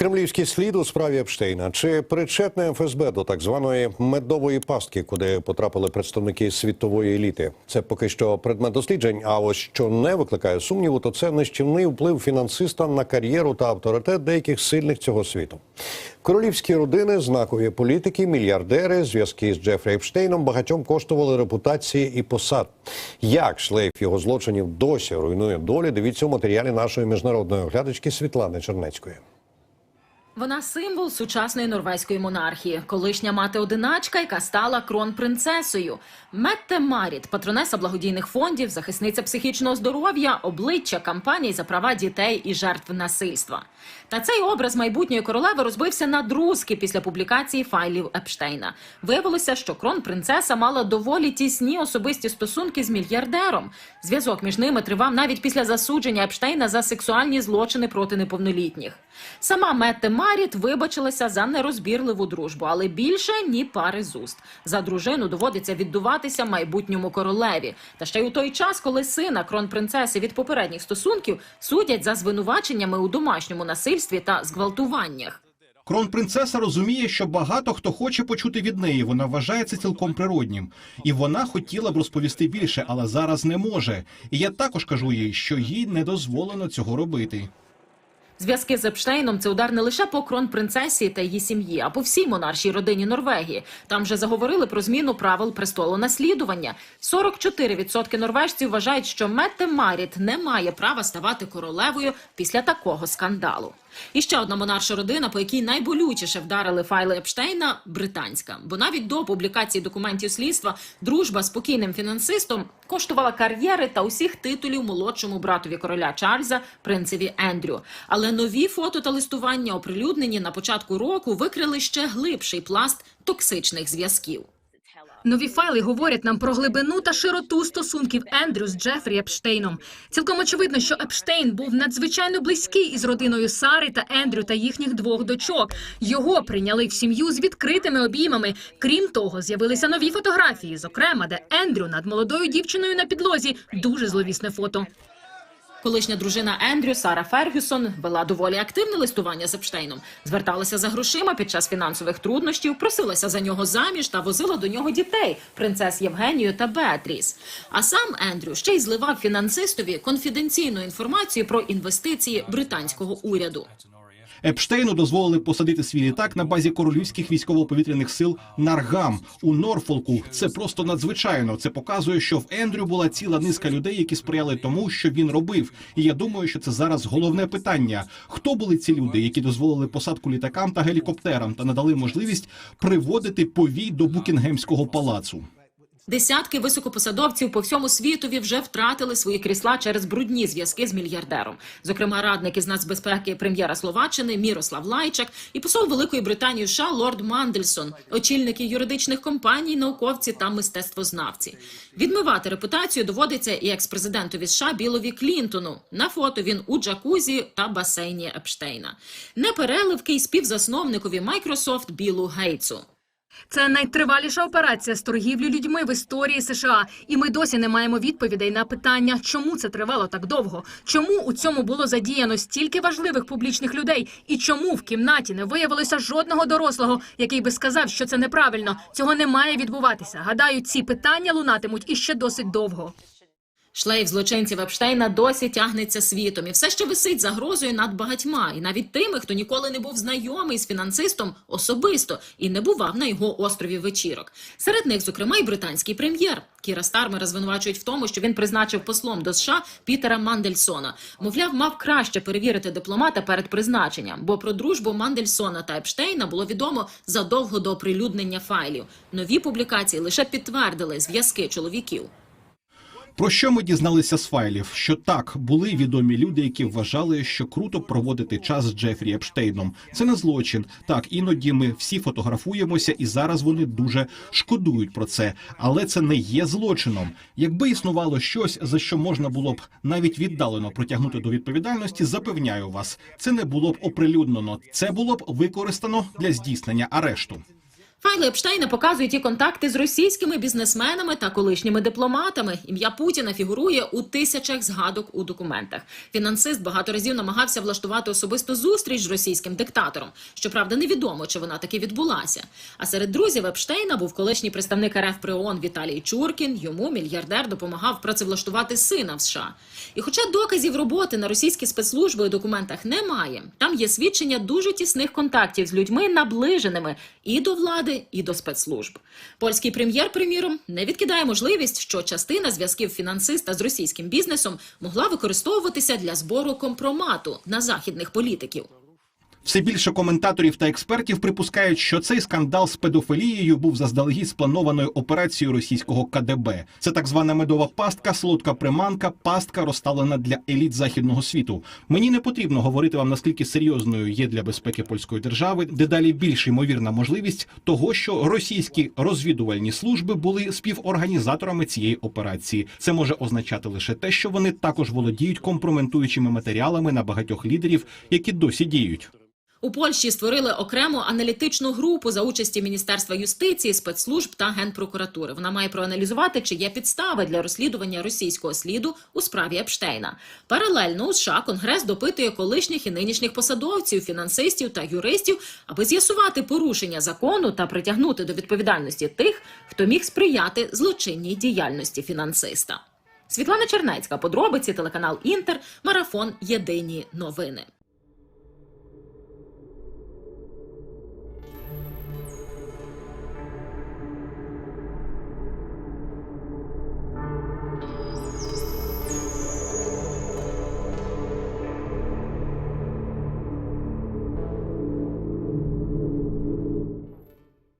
Кремлівський слід у справі Епштейна. Чи причетне ФСБ до так званої медової пастки, куди потрапили представники світової еліти? Це поки що предмет досліджень. А ось що не викликає сумніву, то це нищівний вплив фінансиста на кар'єру та авторитет деяких сильних цього світу. Королівські родини, знакові політики, мільярдери, зв'язки з Джефрі Епштейном багатьом коштували репутації і посад. Як шлейф його злочинів досі руйнує долі? Дивіться у матеріалі нашої міжнародної оглядачки Світлани Чернецької. Вона символ сучасної норвезької монархії, колишня мати одиначка, яка стала кронпринцесою. Метте Маріт, патронеса благодійних фондів, захисниця психічного здоров'я, обличчя кампаній за права дітей і жертв насильства. Та цей образ майбутньої королеви розбився на друзки після публікації файлів Епштейна. Виявилося, що кронпринцеса мала доволі тісні особисті стосунки з мільярдером. Зв'язок між ними тривав навіть після засудження Епштейна за сексуальні злочини проти неповнолітніх. Сама Метте Маріт вибачилася за нерозбірливу дружбу, але більше ні пари з уст. За дружину доводиться віддуватися майбутньому королеві. Та ще й у той час, коли сина кронпринцеси від попередніх стосунків судять за звинуваченнями у домашньому насильстві та зґвалтуваннях. Кронпринцеса розуміє, що багато хто хоче почути від неї. Вона вважає це цілком природнім. І вона хотіла б розповісти більше, але зараз не може. І я також кажу їй, що їй не дозволено цього робити. Зв'язки з Епштейном це удар не лише по кронпринцесі та її сім'ї, а по всій монаршій родині Норвегії. Там вже заговорили про зміну правил престолонаслідування. 44% норвежців вважають, що Метте Маріт не має права ставати королевою після такого скандалу. І ще одна монарша родина, по якій найболючіше вдарили файли Епштейна, британська. Бо навіть до публікації документів слідства дружба з покійним фінансистом коштувала кар'єри та усіх титулів молодшому братові короля Чарльза, принцеві Ендрю. Але нові фото та листування, оприлюднені на початку року, викрили ще глибший пласт токсичних зв'язків. Нові файли говорять нам про глибину та широту стосунків Ендрю з Джефрі Епштейном. Цілком очевидно, що Епштейн був надзвичайно близький із родиною Сари та Ендрю та їхніх двох дочок. Його прийняли в сім'ю з відкритими обіймами. Крім того, з'явилися нові фотографії, зокрема, де Ендрю над молодою дівчиною на підлозі дуже зловісне фото. Колишня дружина Ендрю Сара Фергюсон вела доволі активне листування з Епштейном. Зверталася за грошима під час фінансових труднощів, просилася за нього заміж та возила до нього дітей принцес Євгенію та Беатріс. А сам Ендрю ще й зливав фінансистові конфіденційну інформацію про інвестиції британського уряду. Епштейну дозволили посадити свій літак на базі королівських військово-повітряних сил Наргам у Норфолку. Це просто надзвичайно. Це показує, що в Ендрю була ціла низка людей, які сприяли тому, що він робив. І я думаю, що це зараз головне питання: хто були ці люди, які дозволили посадку літакам та гелікоптерам та надали можливість приводити повій до Букінгемського палацу. Десятки високопосадовців по всьому світові вже втратили свої крісла через брудні зв'язки з мільярдером. Зокрема, радник із нацбезпеки прем'єра Словаччини Мірослав Лайчак і посол Великої Британії США Лорд Мандельсон, очільники юридичних компаній, науковці та мистецтвознавці. Відмивати репутацію доводиться і експрезидентові США Білові Клінтону. На фото він у джакузі та басейні Епштейна. Непереливки й співзасновникові Майкрософт Білу Гейтсу. Це найтриваліша операція з торгівлі людьми в історії США, і ми досі не маємо відповідей на питання, чому це тривало так довго, чому у цьому було задіяно стільки важливих публічних людей, і чому в кімнаті не виявилося жодного дорослого, який би сказав, що це неправильно. Цього не має відбуватися. Гадаю, ці питання лунатимуть іще досить довго. Шлейф злочинців Епштейна досі тягнеться світом і все ще висить загрозою над багатьма, і навіть тими, хто ніколи не був знайомий з фінансистом особисто і не бував на його острові вечірок. Серед них, зокрема, і британський прем'єр. Кіра Стармера звинувачують в тому, що він призначив послом до США Пітера Мандельсона. Мовляв, мав краще перевірити дипломата перед призначенням, бо про дружбу Мандельсона та Епштейна було відомо задовго до оприлюднення файлів. Нові публікації лише підтвердили зв'язки чоловіків. Про що ми дізналися з файлів? Що так були відомі люди, які вважали, що круто проводити час з Джефрі Епштейном. Це не злочин. Так, іноді ми всі фотографуємося, і зараз вони дуже шкодують про це. Але це не є злочином. Якби існувало щось, за що можна було б навіть віддалено притягнути до відповідальності, запевняю вас, це не було б оприлюднено. Це було б використано для здійснення арешту. Файли Епштейна показують і контакти з російськими бізнесменами та колишніми дипломатами. Ім'я Путіна фігурує у тисячах згадок у документах. Фінансист багато разів намагався влаштувати особисту зустріч з російським диктатором. Щоправда, невідомо, чи вона таки відбулася. А серед друзів Епштейна був колишній представник РФ при ООН Віталій Чуркін. Йому мільярдер допомагав працевлаштувати сина в США. І хоча доказів роботи на російські спецслужби у документах немає, там є свідчення дуже тісних контактів з людьми, наближеними і до влади, і до спецслужб. Польський прем'єр, приміром, не відкидає можливість, що частина зв'язків фінансиста з російським бізнесом могла використовуватися для збору компромату на західних політиків. Все більше коментаторів та експертів припускають, що цей скандал з педофілією був заздалегідь спланованою операцією російського КДБ. Це так звана медова пастка, солодка приманка, пастка розставлена для еліт західного світу. Мені не потрібно говорити вам наскільки серйозною є для безпеки польської держави, дедалі більш ймовірна можливість того, що російські розвідувальні служби були співорганізаторами цієї операції. Це може означати лише те, що вони також володіють компрометуючими матеріалами на багатьох лідерів, які досі діють. У Польщі створили окрему аналітичну групу за участі Міністерства юстиції, спецслужб та генпрокуратури. Вона має проаналізувати, чи є підстави для розслідування російського сліду у справі Епштейна. Паралельно у США Конгрес допитує колишніх і нинішніх посадовців, фінансистів та юристів, аби з'ясувати порушення закону та притягнути до відповідальності тих, хто міг сприяти злочинній діяльності фінансиста. Світлана Чернецька, подробиці, телеканал Інтер, марафон Єдині новини.